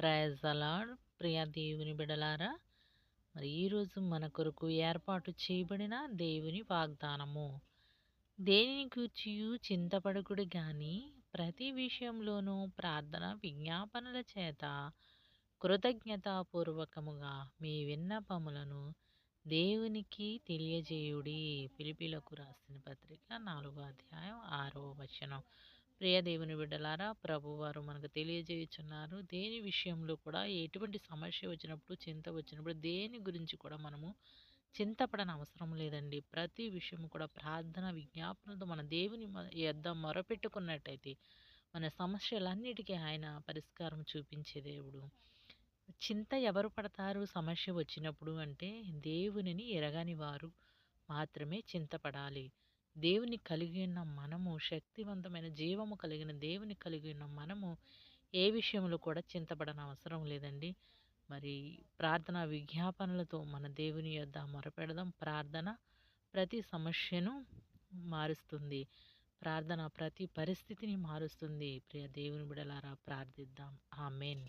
Praise అలాడ్ ప్రియ దేవుని బిడలారా మరి ఈరోజు మన కొరకు ఏర్పాటు చేయబడిన దేవుని వాగ్దానము. దేనిని కూర్చియు చింతపడకుడు గాని ప్రతి విషయంలోనూ ప్రార్థన విజ్ఞాపనల చేత కృతజ్ఞతాపూర్వకముగా మీ విన్నపములను దేవునికి తెలియజేయుడి. పిలిపిలకు రాసిన పత్రిక నాలుగో అధ్యాయం ఆరో వచనం. ప్రియ దేవుని బిడ్డలారా ప్రభువారు మనకు తెలియజేయుచున్నారు. దేని విషయంలో కూడా ఎటువంటి సమస్య వచ్చినప్పుడు చింత వచ్చినప్పుడు దేని గురించి కూడా మనము చింతపడని అవసరం లేదండి. ప్రతి విషయం కూడా ప్రార్థన విజ్ఞాపనతో మన దేవుని యొద్ద మొరపెట్టుకున్నట్టయితే మన సమస్యలన్నిటికీ ఆయన పరిష్కారం చూపించే దేవుడు. చింత ఎవరు పడతారు? సమస్య వచ్చినప్పుడు అంటే దేవునిని ఎరగని వారు మాత్రమే చింతపడాలి. దేవుని కలిగి ఉన్న మనము శక్తివంతమైన జీవము కలిగిన దేవుని కలిగి ఉన్న మనము ఏ విషయంలో కూడా చింతపడన అవసరం లేదండి. మరి ప్రార్థన విజ్ఞాపనలతో మన దేవుని యొద్ద మొరపెడదాం. ప్రార్థన ప్రతి సమస్యను మారుస్తుంది. ప్రార్థన ప్రతి పరిస్థితిని మారుస్తుంది. ప్రియ దేవుని బిడలారా ప్రార్థిద్దాం. ఆమెన్.